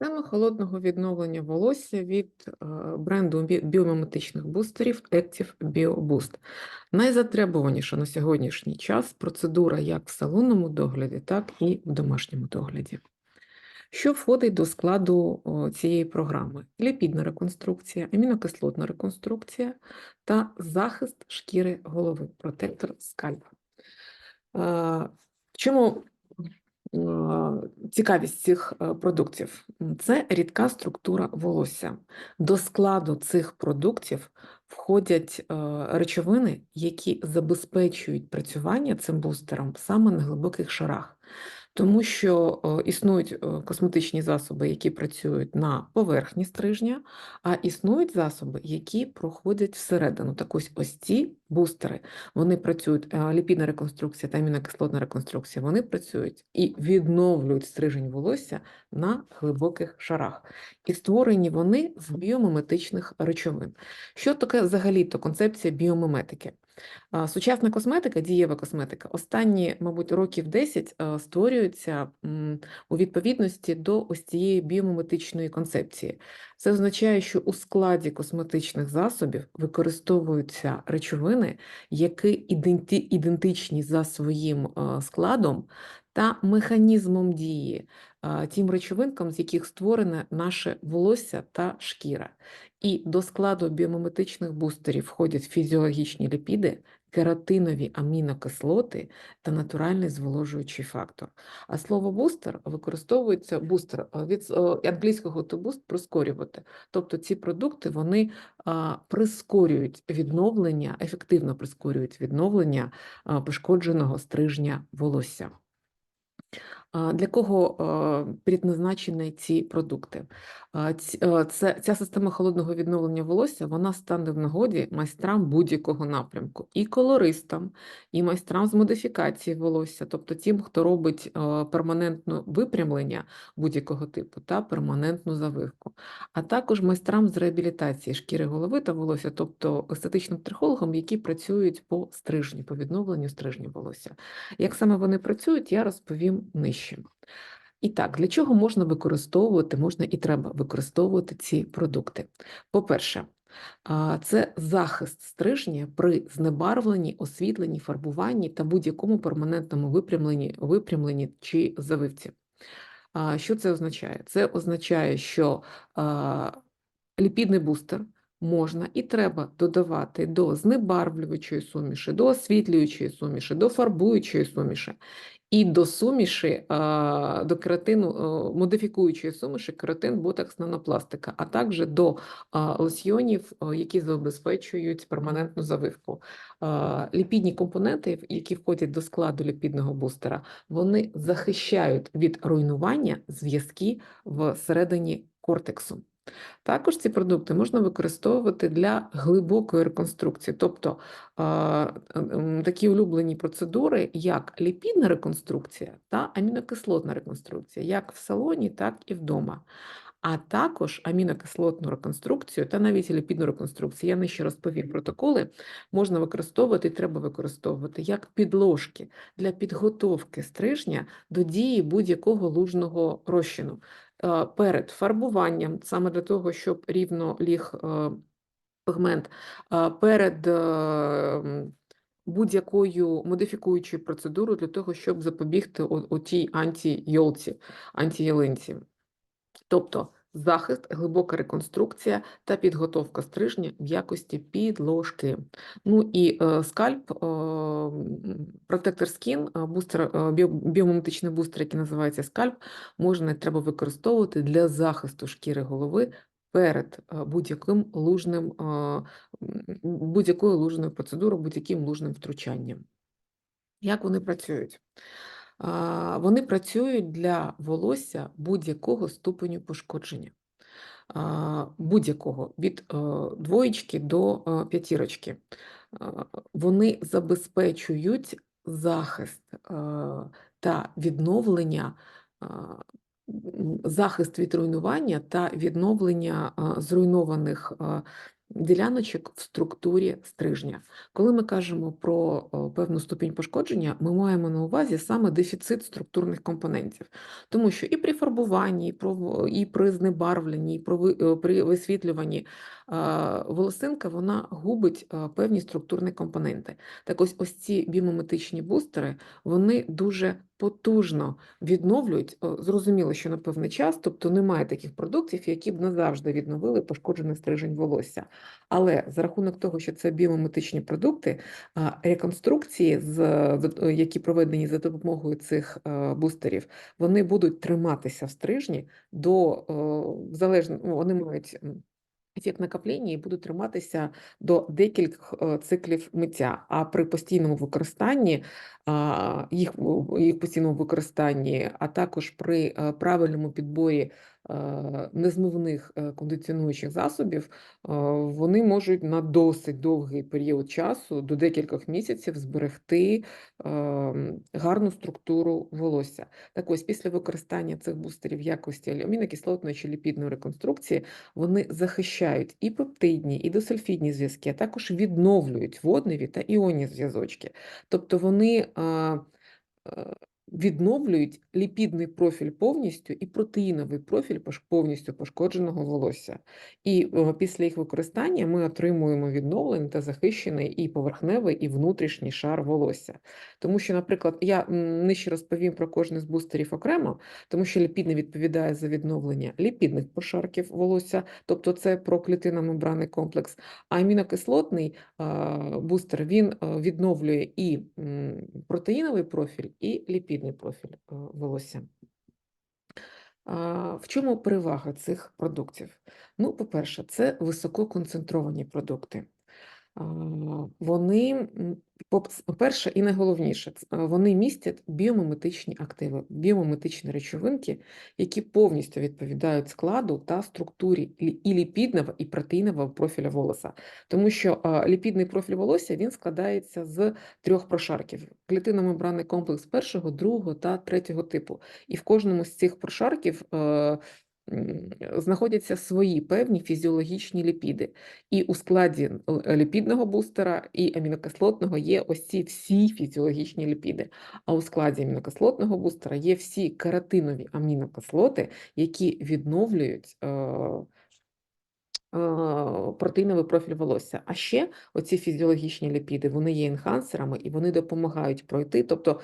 Тема холодного відновлення волосся від е, бренду бі- біомиметичних бустерів Active BioBoost. Найзатребуваніша на сьогоднішній час процедура як в салонному догляді, так і в домашньому догляді. Що входить до складу цієї програми? Ліпідна реконструкція, амінокислотна реконструкція та захист шкіри голови, протектор скальп. Е, чому цікавість цих е, продуктів? Це рідка структура волосся. До складу цих продуктів входять е, речовини, які забезпечують працювання цим бустером саме на глибоких шарах. Тому що е, існують косметичні засоби, які працюють на поверхні стрижня, а існують засоби, які проходять всередину. Так ось ось ці бустери, вони працюють, е, ліпідна реконструкція та амінокислотна реконструкція, вони працюють і відновлюють стрижень волосся на глибоких шарах. І створені вони з біомиметичних речовин. Що таке взагалі-то концепція біомиметики? Сучасна косметика, дієва косметика, останні, мабуть, років 10 е, створюється у відповідності до ось цієї біомиметичної концепції. Це означає, що у складі косметичних засобів використовуються речовини, які ідентичні за своїм е, складом та механізмом дії, е, тим речовинкам, з яких створене наше волосся та шкіра. І до складу біомиметичних бустерів входять фізіологічні ліпіди, кератинові амінокислоти та натуральний зволожуючий фактор. А слово бустер використовується бустер е, від е, англійського to boost – прискорювати. Тобто ці продукти вони прискорюють відновлення, ефективно прискорюють відновлення пошкодженого стрижня волосся. Для кого предназначені ці продукти? Ця система холодного відновлення волосся вона стане в нагоді майстрам будь-якого напрямку, і колористам, і майстрам з модифікації волосся, тобто тим, хто робить перманентне випрямлення будь-якого типу та перманентну завивку, а також майстрам з реабілітації шкіри голови та волосся, тобто естетичним трихологам, які працюють по стрижні, по відновленню стрижні волосся. Як саме вони працюють, я розповім нижче. І так, для чого можна використовувати, можна і треба використовувати ці продукти? По-перше, це захист стрижня при знебарвленні, освітленні, фарбуванні та будь-якому перманентному випрямленні, випрямленні чи завивці. Що це означає? Це означає, що ліпідний бустер можна і треба додавати до знебарвлюючої суміші, до освітлюючої суміші, до фарбуючої суміші і до суміші, до кератину, модифікуючої суміші кератин, ботокс, нанопластика, а також до лосьйонів, які забезпечують перманентну завивку. Ліпідні компоненти, які входять до складу ліпідного бустера, вони захищають від руйнування зв'язки всередині кортексу. Також ці продукти можна використовувати для глибокої реконструкції, тобто ем, такі улюблені процедури, як ліпідна реконструкція та амінокислотна реконструкція, як в салоні, так і вдома. А також амінокислотну реконструкцію та навіть ліпідну реконструкцію. Я нижче розповім протоколи, можна використовувати і треба використовувати як підложки для підготовки стрижня до дії будь-якого лужного розчину перед фарбуванням, саме для того, щоб рівно ліг пигмент, пігмент, е, перед е, будь-якою модифікуючою процедурою для того, щоб запобігти отій антійолці, антіялинці. Тобто захист, глибока реконструкція та підготовка стрижня в якості підложки. Ну і е, скальп, е, Skin, е, бустер, е, біо, біомиметичний бустер, який називається скальп, можна треба використовувати для захисту шкіри голови перед е, будь-яким лужним, е, будь-якою лужною процедурою, будь-яким лужним втручанням. Як вони працюють? Вони працюють для волосся будь-якого ступеню пошкодження, будь-якого від е, двоєчки до е, п'ятірочки. Вони забезпечують захист е, та відновлення, захист від руйнування та відновлення зруйнованих діляночок в структурі стрижня. Коли ми кажемо про певну ступінь пошкодження, ми маємо на увазі саме дефіцит структурних компонентів, тому що і при фарбуванні, і, при знебарвленні, і е, при висвітлюванні волосинка вона губить певні структурні компоненти. Так ось ось ці біомиметичні бустери, вони дуже потужно відновлюють. Зрозуміло, що на певний час, тобто немає таких продуктів, які б назавжди відновили пошкоджений стрижень волосся. Але за рахунок того, що це біомиметичні продукти, реконструкції, які проведені за допомогою цих е, бустерів, вони будуть триматися в стрижні до залежно, ну, вони мають. Ефект накоплення і будуть триматися до декількох е, циклів миття. А при постійному використанні їх, їх постійному використанні, а також при е, правильному підборі незмивних е, кондиціонуючих засобів, е, вони можуть на досить довгий період часу, до декількох місяців, зберегти е, гарну структуру волосся. Так ось після використання цих бустерів в якості амінокислотної чи ліпідної реконструкції вони захищають і пептидні, і досульфідні зв'язки, а також відновлюють водневі та іонні зв'язочки. Тобто вони е, відновлюють ліпідний профіль повністю і протеїновий профіль повністю пошкодженого волосся. І е, після їх використання ми отримуємо відновлений та захищений і поверхневий, і внутрішній шар волосся. Тому що, наприклад, я нижче розповім про кожний з бустерів окремо, тому що ліпідний відповідає за відновлення ліпідних пошарків волосся, тобто це проклітинно-мембранний комплекс, а амінокислотний бустер він відновлює і протеїновий профіль, і ліпідний профіль волосся. В чому перевага цих продуктів? Ну, по-перше, це висококонцентровані продукти. Вони, по-перше, і найголовніше, ц- вони містять біомиметичні активи, біомиметичні речовинки, які повністю відповідають складу та структурі і ліпідного, і протеїнового профіля волоса. Тому що ліпідний профіль волосся він складається з трьох прошарків: клітинно-мембранний комплекс першого, другого та третього типу. І в кожному з цих прошарків е, знаходяться свої певні фізіологічні ліпіди. І у складі ліпідного бустера і амінокислотного є ось ці всі фізіологічні ліпіди. А у складі амінокислотного бустера є всі каротинові амінокислоти, які відновлюють. Е, е, Протеїновий профіль волосся. А ще оці фізіологічні ліпіди, вони є енхансерами і вони допомагають пройти. Тобто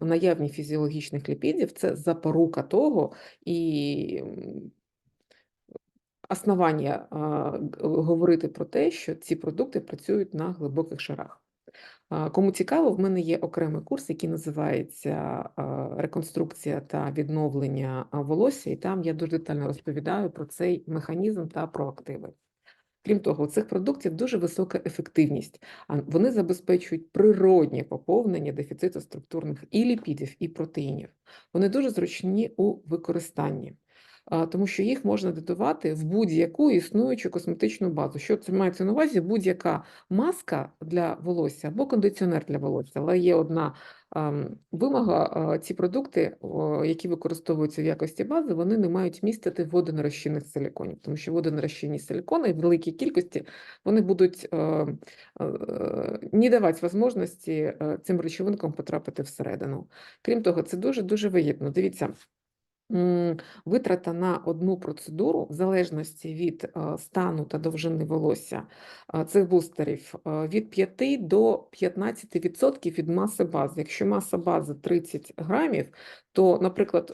наявні фізіологічних ліпідів це запорука того і основання говорити про те, що ці продукти працюють на глибоких шарах. Кому цікаво, в мене є окремий курс, який називається Реконструкція та відновлення волосся, і там я дуже детально розповідаю про цей механізм та про активи. Крім того, у цих продуктів дуже висока ефективність. а Вони забезпечують природнє поповнення дефіциту структурних і ліпідів, і протеїнів. Вони дуже зручні у використанні, тому що їх можна додавати в будь-яку існуючу косметичну базу. Що це мається на увазі? Будь-яка маска для волосся або кондиціонер для волосся. Але є одна вимога: ці продукти, які використовуються в якості бази, вони не мають містити водонерозчинних силіконів, тому що водонерозчинні силікони в великій кількості вони будуть е, е, не давати можливості е, цим речовинкам потрапити всередину. Крім того, це дуже дуже вигідно. Дивіться. Витрата на одну процедуру, в залежності від е, стану та довжини волосся е, цих бустерів, е, від 5 до 15% від маси бази. Якщо маса бази 30 грамів, то, наприклад,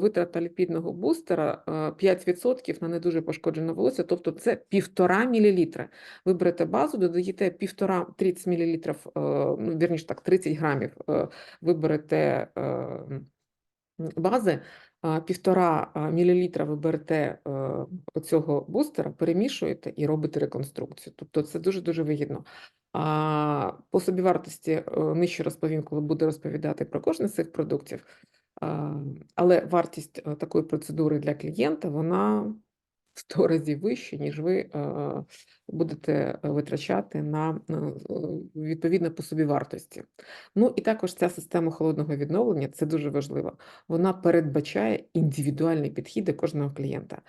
витрата ліпідного бустера е, 5% на не дуже пошкоджене волосся, тобто це 1,5 мл. Ви берете базу, додаєте 1,5 30 мл, ну, вірніше так, 30 грамів, ви берете е, бази, півтора мілілітра ви берете оцього бустера, перемішуєте і робите реконструкцію. Тобто це дуже-дуже вигідно. А по собівартості е, нижче розповім, коли буду розповідати про кожен з цих продуктів. Але вартість е, такої процедури для клієнта, вона в 100 разів вище, ніж ви будете витрачати на е, відповідно по собівартості. Ну і також ця система холодного відновлення це дуже важливо. Вона передбачає індивідуальний підхід до кожного клієнта.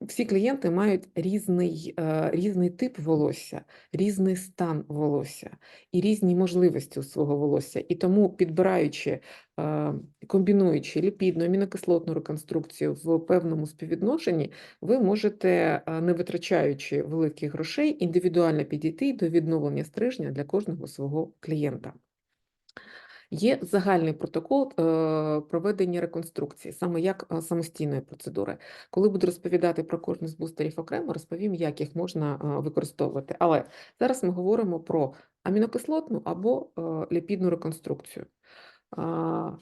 Всі клієнти мають різний, е, різний тип волосся, різний стан волосся і різні можливості у свого волосся. І тому, підбираючи, е, комбінуючи ліпідну, амінокислотну реконструкцію в певному співвідношенні, ви можете, е, не витрачаючи великих грошей, індивідуально підійти до відновлення стрижня для кожного свого клієнта. Є загальний протокол е, проведення реконструкції, саме як е, самостійної процедури. Коли буду розповідати про кожен з бустерів окремо, розповім, як їх можна е, використовувати. Але зараз ми говоримо про амінокислотну або ліпідну реконструкцію.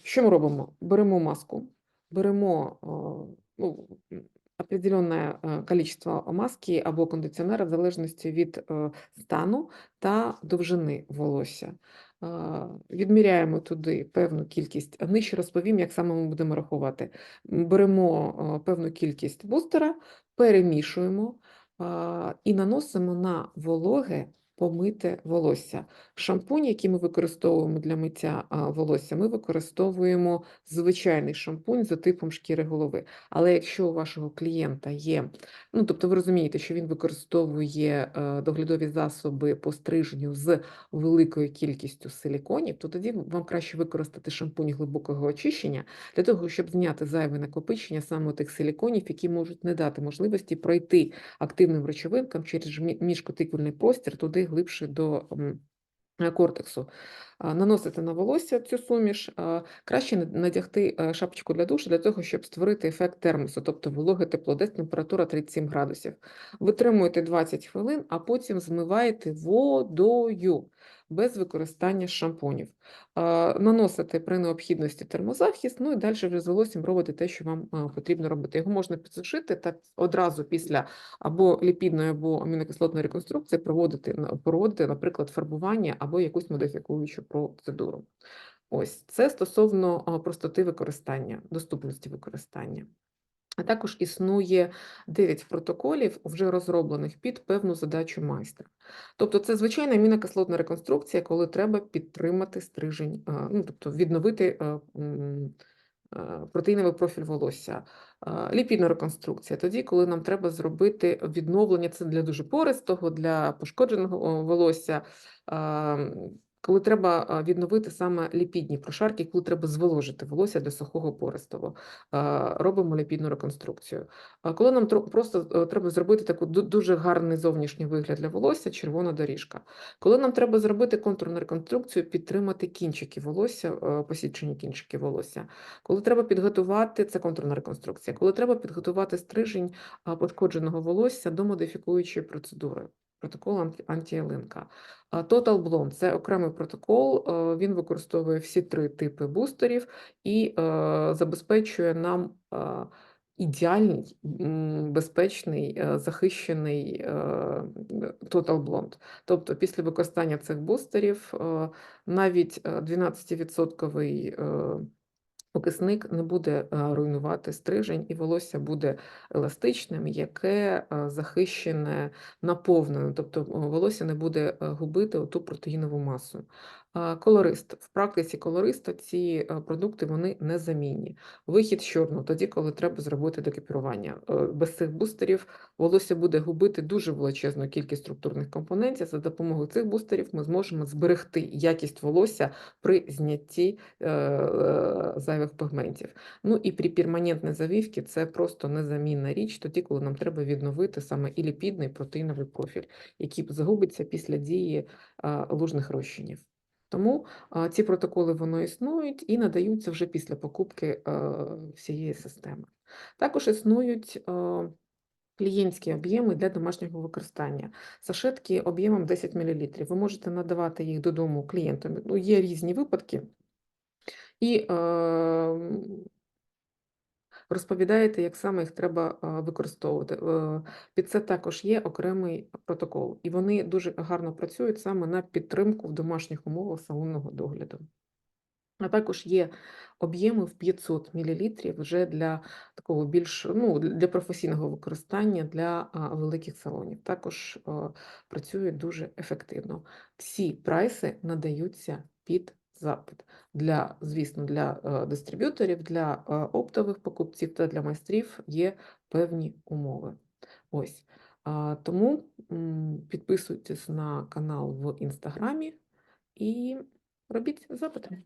Що ми робимо? Беремо маску, беремо ну, определенне количество маски або кондиціонера в залежності від стану та довжини волосся. А, Відміряємо туди певну кількість. Нижче розповім, як саме ми будемо рахувати. Беремо певну кількість бустера, перемішуємо і наносимо на вологе помите волосся. Шампунь, який ми використовуємо для миття волосся, ми використовуємо звичайний шампунь за типом шкіри голови. Але якщо у вашого клієнта є, ну тобто ви розумієте, що він використовує е, доглядові засоби по стрижню з великою кількістю силіконів, то тоді вам краще використати шампунь глибокого очищення для того, щоб зняти зайве накопичення саме тих силіконів, які можуть не дати можливості пройти активним речовинкам через міжкутикульний простір туди глибше до е, кортексу. Наносити на волосся цю суміш, краще надягти е, шапочку для душу для того, щоб створити ефект термосу, тобто вологе тепло, десь температура 37 градусів. Витримуєте 20 хвилин, а потім змиваєте водою без використання шампунів. А, Наносите при необхідності термозахист, ну і далі вже з волоссям робите те, що вам потрібно робити. Його можна підсушити та одразу після або ліпідної, або амінокислотної реконструкції проводити, проводити, наприклад, фарбування або якусь модифікуючу процедуру. Ось це стосовно простоти використання, доступності використання. А також існує 9 протоколів, вже розроблених під певну задачу майстра. Тобто це звичайна амінокислотна реконструкція, коли треба підтримати стрижень, ну, тобто відновити м, а, протеїновий профіль волосся. Ліпідна реконструкція тоді, коли нам треба зробити відновлення, це для дуже пористого, для пошкодженого волосся. Коли треба відновити саме ліпідні прошарки, коли треба зволожити волосся для сухого пористого робимо ліпідну реконструкцію. А коли нам просто е, треба зробити таку дуже гарний зовнішній вигляд для волосся, червона доріжка. Коли нам треба зробити контурну реконструкцію, підтримати кінчики волосся, е, посічені кінчики волосся. Коли треба підготувати, це контурна реконструкція. Коли треба підготувати стрижень пошкодженого волосся до модифікуючої процедури протокол антіелинка. Total Bloom – це окремий протокол, е, він використовує всі три типи бустерів і е, забезпечує нам е, ідеальний, безпечний, захищений Total Blond. Тобто після використання цих бустерів навіть 12-відсотковий. Покисник не буде е, руйнувати стрижень, і волосся буде еластичним, яке е, захищене наповнене, тобто волосся не буде е, губити оту протеїнову масу. Колорист. В практиці колориста ці продукти вони незамінні. Вихід з чорного, тоді, коли треба зробити декіпірування. Е, Без цих бустерів волосся буде губити дуже величезну кількість структурних компонентів. За допомогою цих бустерів ми зможемо зберегти якість волосся при знятті е, е, зайвих пігментів. Ну і при перманентній завивці це просто незамінна річ, тоді, коли нам треба відновити саме і ліпідний і протеїновий профіль, який загубиться після дії лужних розчинів. Тому ці протоколи воно існують і надаються вже після покупки всієї системи. Також існують клієнтські об'єми для домашнього використання. Сашетки об'ємом 10 мл. Ви можете надавати їх додому клієнтам. Ну, є різні випадки. І розповідаєте, як саме їх треба використовувати. Е, Під це також є окремий протокол, і вони дуже гарно працюють саме на підтримку в домашніх умовах салонного догляду. А також є об'єми в 500 мл вже для такого більш ну, для професійного використання для великих салонів. Також працюють дуже ефективно. Всі прайси надаються під запит для, звісно, для е, дистриб'юторів, для е, оптових покупців та для майстрів є певні умови. Ось. Тому підписуйтесь на канал в інстаграмі і робіть запити.